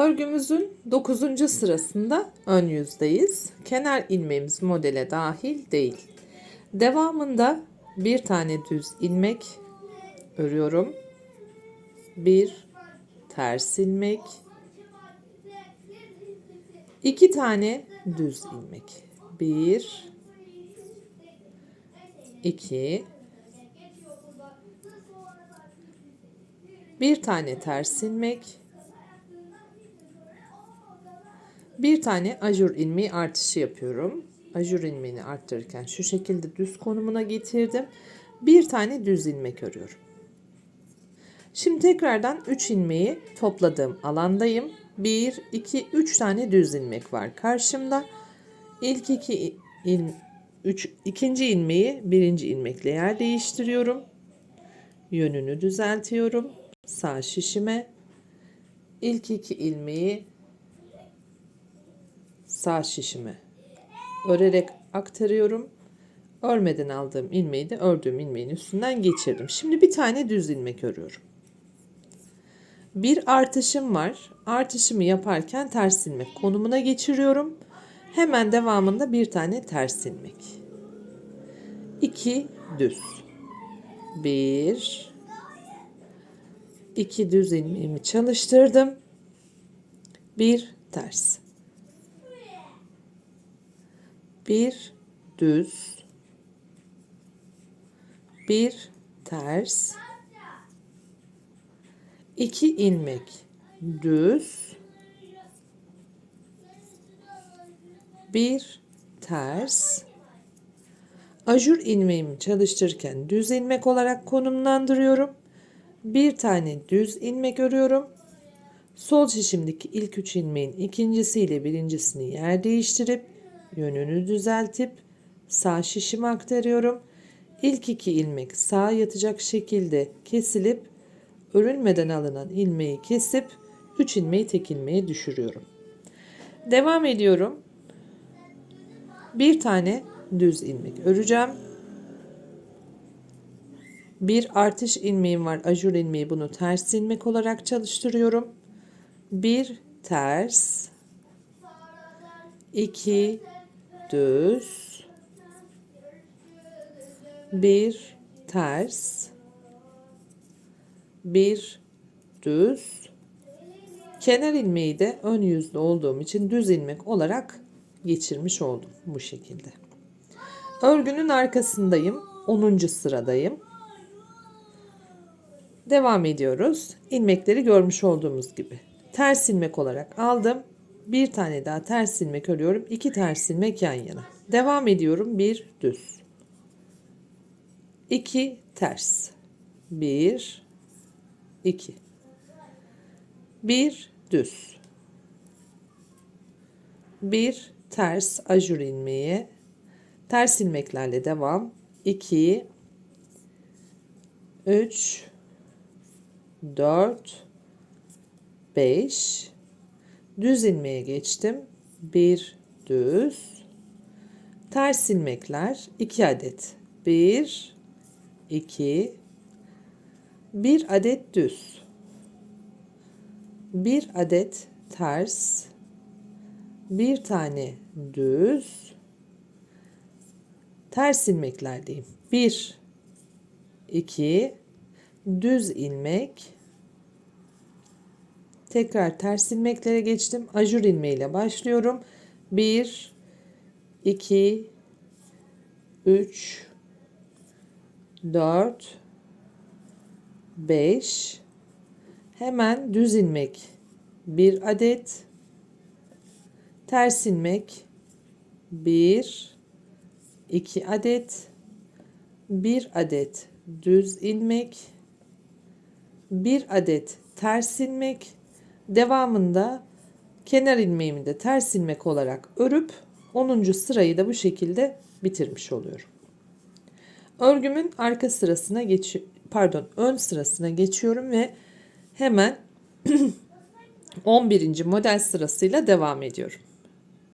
Örgümüzün 9. sırasında ön yüzdeyiz. Kenar ilmeğimiz modele dahil değil. Devamında bir tane düz ilmek örüyorum. Bir ters ilmek. iki tane düz ilmek. Bir, iki, bir tane ters ilmek, bir tane ajur ilmeği artışı yapıyorum. Ajur ilmeğini arttırırken şu şekilde düz konumuna getirdim. Bir tane düz ilmek örüyorum. Şimdi tekrardan 3 ilmeği topladığım alandayım. 1, 2, 3 tane düz ilmek var karşımda. İlk iki il, üç, ikinci ilmeği birinci ilmekle yer değiştiriyorum. Yönünü düzeltiyorum. Sağ şişime. İlk iki ilmeği sağ şişime örerek aktarıyorum. Örmeden aldığım ilmeği de ördüğüm ilmeğin üstünden geçirdim. Şimdi bir tane düz ilmek örüyorum. Bir artışım var. Artışımı yaparken ters ilmek konumuna geçiriyorum. Hemen devamında bir tane ters ilmek. 2 düz. 1 2 düz ilmeğimi çalıştırdım. Bir ters. Bir düz. Bir ters. iki ilmek düz. Bir ters. Ajur ilmeğimi çalıştırırken düz ilmek olarak konumlandırıyorum. Bir tane düz ilmek örüyorum. Sol şişimdeki ilk üç ilmeğin ikincisiyle birincisini yer değiştirip yönünü düzeltip sağ şişime aktarıyorum. İlk iki ilmek sağa yatacak şekilde kesilip örülmeden alınan ilmeği kesip 3 ilmeği tek ilmeğe düşürüyorum. Devam ediyorum. Bir tane düz ilmek öreceğim. Bir artış ilmeğim var. Ajur ilmeği bunu ters ilmek olarak çalıştırıyorum. Bir ters. iki düz. Bir ters. Bir düz. Kenar ilmeği de ön yüzlü olduğum için düz ilmek olarak geçirmiş oldum bu şekilde. Örgünün arkasındayım. 10. sıradayım. Devam ediyoruz. İlmekleri görmüş olduğumuz gibi. Ters ilmek olarak aldım. Bir tane daha ters ilmek örüyorum. İki ters ilmek yan yana. Devam ediyorum. Bir düz. İki ters. Bir, iki. Bir düz. Bir ters ajur ilmeği. Ters ilmeklerle devam. 2 3 4 5 düz ilmeğe geçtim. 1 düz ters ilmekler 2 adet. 1 2 1 adet düz. 1 adet ters. Bir tane düz. Ters ilmeklerdeyim. 1 2 düz ilmek tekrar ters ilmeklere geçtim. Ajur ilmeğiyle başlıyorum. 1 2 3 4 5 hemen düz ilmek bir adet. Ters ilmek 1 2 adet. 1 adet düz ilmek. 1 adet ters ilmek devamında kenar ilmeğimi de ters ilmek olarak örüp 10. sırayı da bu şekilde bitirmiş oluyorum. Örgümün arka sırasına geç pardon ön sırasına geçiyorum ve hemen 11. model sırasıyla devam ediyorum.